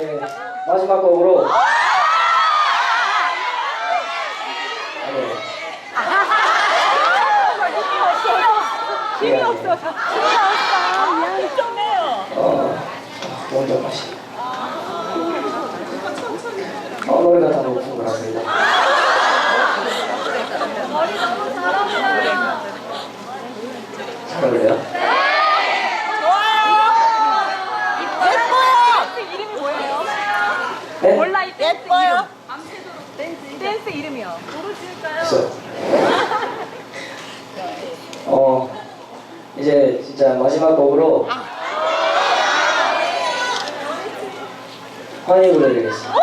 네, 마지막 곡으로 네, 힘이 없어. 힘이 없어. 미안해. 좀 해요. 어, 먼저 다시. 어, 노래가 다 거라서요. 잘 어울려요? 예뻐요. 이름이 뭐예요? 네? 몰라 이 댄스 예뻐요. 댄스 이름이요. 모르실까요? 어, 이제 진짜 마지막 곡으로 환희 불러드리겠습니다.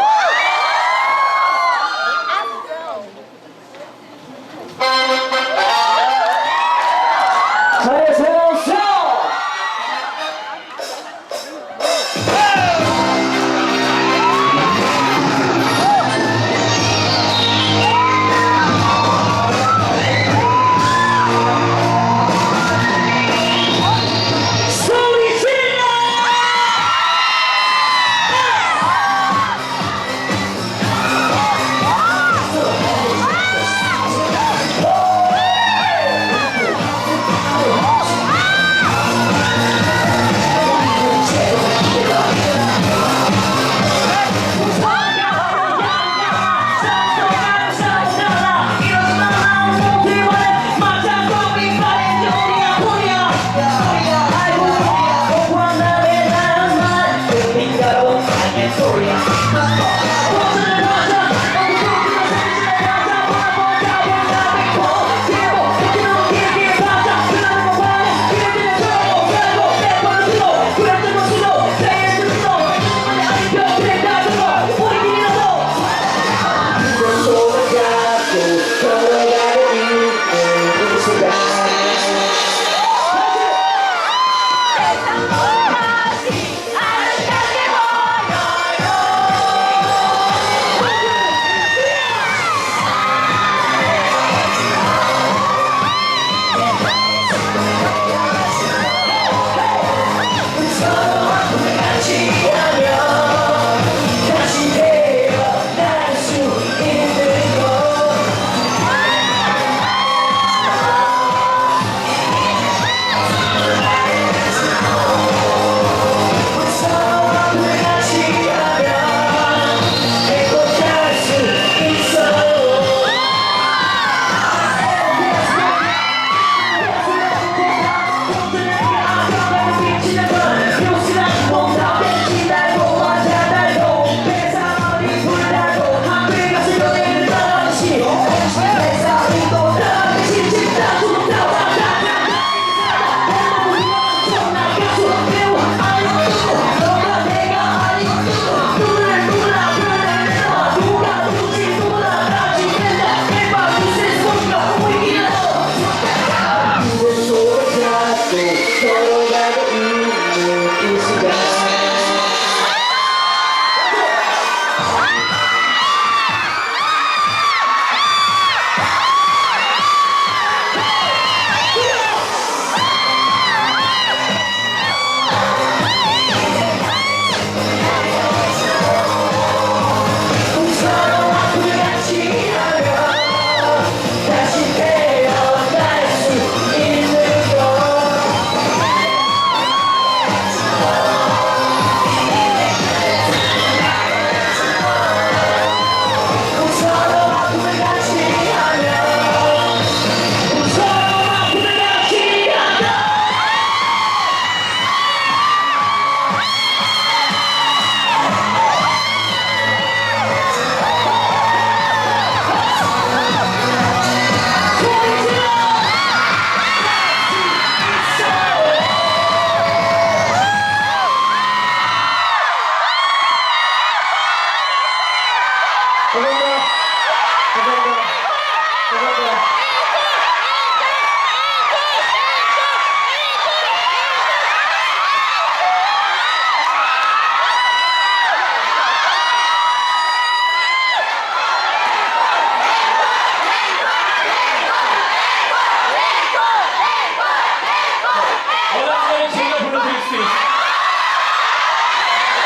我们。